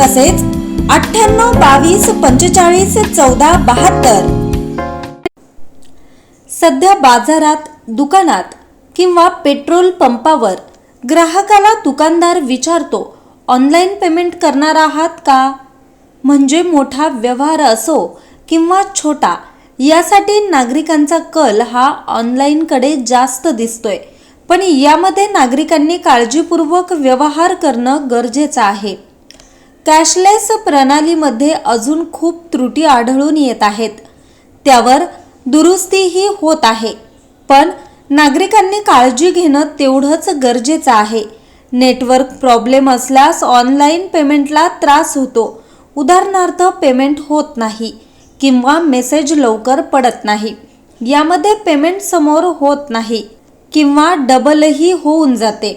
तसेच अठ्ठ्याण्णव बावीस पंचेचाळीस चौदा बहात्तर. सध्या बाजारात दुकानात किंवा पेट्रोल पंपावर ग्राहकाला दुकानदार विचारतो ऑनलाईन पेमेंट करणार आहात का? म्हणजे मोठा व्यवहार असो किंवा छोटा यासाठी नागरिकांचा कल हा ऑनलाईनकडे जास्त दिसतोय. पण यामध्ये नागरिकांनी काळजीपूर्वक व्यवहार करणं गरजेचं आहे. कॅशलेस प्रणालीमध्ये अजून खूप त्रुटी आढळून येत आहेत. त्यावर दुरुस्तीही होत आहे. पण नागरिकांनी काळजी घेणं तेवढंच गरजेचं आहे. नेटवर्क प्रॉब्लेम असल्यास ऑनलाईन पेमेंटला त्रास होतो. उदाहरणार्थ पेमेंट होत नाही किंवा मेसेज लवकर पडत नाही. यामध्ये पेमेंट समोर होत नाही किंवा डबलही होऊन जाते.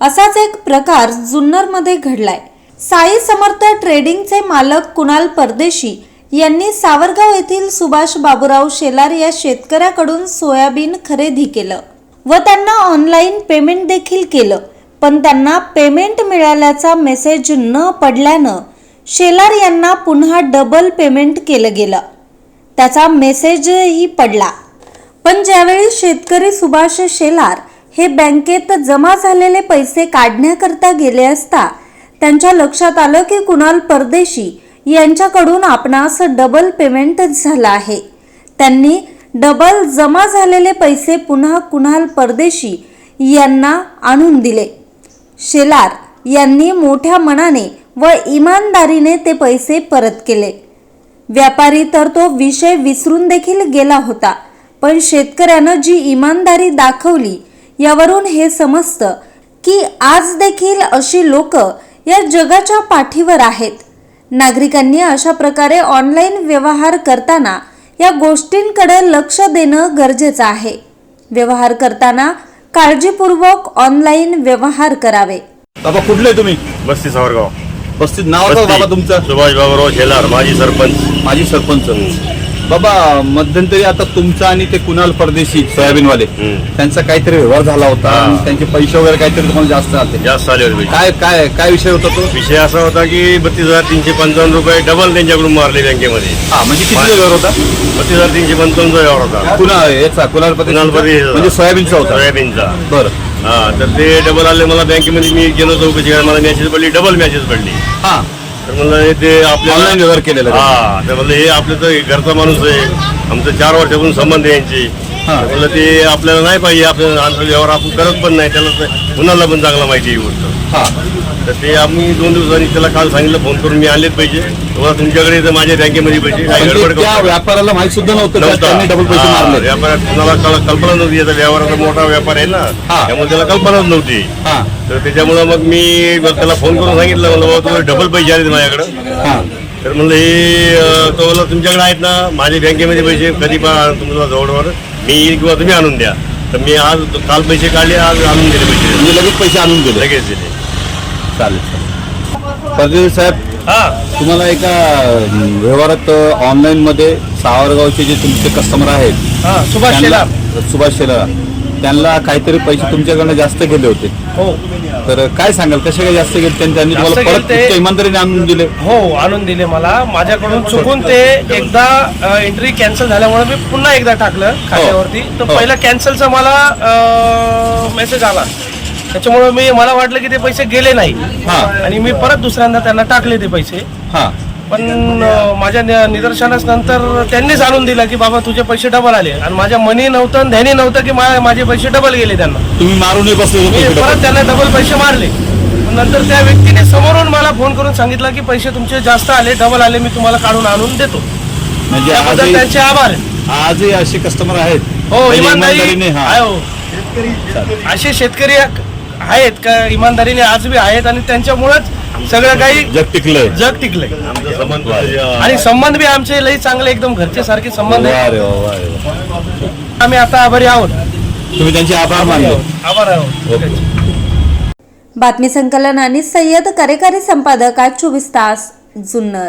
असाच एक प्रकार जुन्नरमध्ये घडलाय. साई समर्थ ट्रेडिंगचे मालक कुणाल परदेशी यांनी सावरगाव येथील सुभाष बाबूराव शेलार या शेतकऱ्याकडून सोयाबीन खरेदी केलं व त्यांना ऑनलाईन पेमेंट देखील केलं. पण त्यांना पेमेंट मिळाल्याचा मेसेज न पडल्यानं शेलार यांना पुन्हा डबल पेमेंट केलं गेलं. त्याचा मेसेजही पडला. पण ज्यावेळी शेतकरी सुभाष शेलार हे बँकेत जमा झालेले पैसे काढण्याकरता गेले असता त्यांच्या लक्षात आलं की कुणाल परदेशी यांच्याकडून आपणास डबल पेमेंट झालं आहे. त्यांनी डबल जमा झालेले पैसे पुन्हा कुणाल परदेशी यांना आणून दिले. शेलार यांनी मोठ्या मनाने व इमानदारीने ते पैसे परत केले. व्यापारी तर तो विषय विसरून देखील गेला होता पण शेतकऱ्यानं जी इमानदारी दाखवली यावरून हे समजतं की आज देखील अशी लोक या जगाच्या पाठीवर आहेत. नागरिकांनी अशा प्रकारे ऑनलाईन व्यवहार करताना या गोष्टींकडे लक्ष देणं गरजेचं आहे. व्यवहार करताना काळजीपूर्वक ऑनलाईन व्यवहार करावे. बाबा कुठले तुम्ही? बस्ती सावरगाव. पस्तीस नाव बाबा तुमचं? सुभाष बाबूराव शेलार माजी सरपंच. माजी सरपंच. बाबा मध्यंतरी आता तुमचा आणि ते कुणाल परदेशी सोयाबीनवाले. त्यांचा काहीतरी व्यवहार झाला होता. आणि त्यांचे पैसे वगैरे काहीतरी तुम्हाला जास्त आले. जास्त आले होते. काय काय काय विषय होता तो? विषय असा होता की बत्तीस हजार तीनशे पंचावन्न रुपये डबल त्यांच्याकडून मारले बँकेमध्ये. हा म्हणजे किती व्यवहार होता? बत्तीस हजार तीनशे पंचावन्नचा व्यवहार होता. कुणा याचा कुणाल परदेशी परदेशीचा. म्हणजे सोयाबीनचा होता. सोयाबीनचा. बरं. हा तर ते डबल आले मला बँकेमध्ये मी गेलो चौकशी मला मॅसेज पडली डबल मॅसेज पडली. हा. तर म्हणलं हे ते आपल्याला ऑनलाईन व्यवहार केलेला का? हा तर म्हणलं हे आपलं तर घरचा माणूस आहे आमचं चार वर्षापासून संबंध आहे यांचे हा. तर म्हणलं ते आपल्याला नाही पाहिजे आपल्याला आंतरिक व्यवहार आपण करत पण नाही त्याला तर कुणाला पण चांगला माहिती आहे ही गोष्ट हा. तर ते आम्ही दोन दिवसांनी त्याला काल सांगितलं फोन करून मी आणलेत पैसे तुम्हाला तुमच्याकडे इथं माझ्या बँकेमध्ये पैसे ते गडबड त्या करू नका. व्यापाराला माहीत सुद्धा नव्हतं का नव्हता. त्यांनी डबल पैसे हा, मारले? व्यापारात कुणाला कळ- कल्पना नव्हती. याचा व्यवहाराचा मोठा व्यापार आहे ना. हा. त्यामुळे त्याला कल्पनाच नव्हती. हा. तर त्याच्यामुळं मग मी त्याला फोन करून सांगितलं म्हणलं बाबा तुम्हाला डबल पैसे आले माझ्याकडं. हा. तर म्हणलं हे अं, तो म्हणला तुमच्याकडे आहेत ना माझ्या बँकेमध्ये पैसे कधी पण तुम्हाला जवळवर. मी येईन किंवा तुम्ही आणून द्या. तर मी आज काल पैसे काढले आज आणून दिले पैसे. म्हणजे लगेच पैसे आणून दिले. लगेच दिले. चालेल परदेशी साहेब हा. तुम्हाला एका व्यवहारात ऑनलाईन मध्ये सावरगावचे जे तुमचे कस्टमर आहेत हा सुभाष सुभाष शेलार. त्यांना काहीतरी पैसे तुमच्याकडनं जास्त गेले होते. हो. तर काय सांगाल कसे काय जास्त गेले? त्यांनी तुम्हाला परत इमानदारीने आणून दिले. हो आणून दिले मला. माझ्याकडून चुकून ते एकदा एंट्री कॅन्सल झाल्यामुळे मी पुन्हा एकदा टाकलं खात्यावरती. तर हो. पहिला कॅन्सलचा मला मेसेज आला. त्याच्यामुळे मी मला वाटलं की ते पैसे गेले नाही. हा. आणि मी परत दुसऱ्यांदा त्यांना टाकले ते पैसे. हा. पण अं, माझ्या नि- निदर्शनास नंतर त्यांनीच आणून दिलं की बाबा तुझे पैसे डबल आले. आणि माझ्या मनी नव्हतं आणि ध्यानी नव्हतं की मा- माझे पैसे डबल गेले त्यांना. तुम्ही मारूनही बसले मी होते परत त्यांना डबल पैसे मारले. नंतर त्या व्यक्तीने समोरून मला फोन करून सांगितलं की पैसे तुमचे जास्त आले डबल आले मी तुम्हाला काढून आणून देतो. म्हणजे त्याबद्दल आजही त्यांचे आभार आजही असे कस्टमर आहेत. हो म्हणजे इमानदारी इमानदारीने हा. आहे हो. असे शेतकरी आहेत का इमानदारीने आज बी आहेत आणि त्यांच्यामुळेच सगळं काही जग टिकलंय. जग टिकलंय. आमचा संबंध अं, आणि संबंध बी आमचे लई चांगले एकदम घरचे सारखे संबंध वा आहे रे वा, वा रे वा. आम्ही आता आभारी आहोत. तुम्ही त्यांचे आभार मानले. आभार आहोत. ओके. बातमी संकलन आणि सय्यद कार्यकारी संपादक आज चोवीस तास जुन्नर.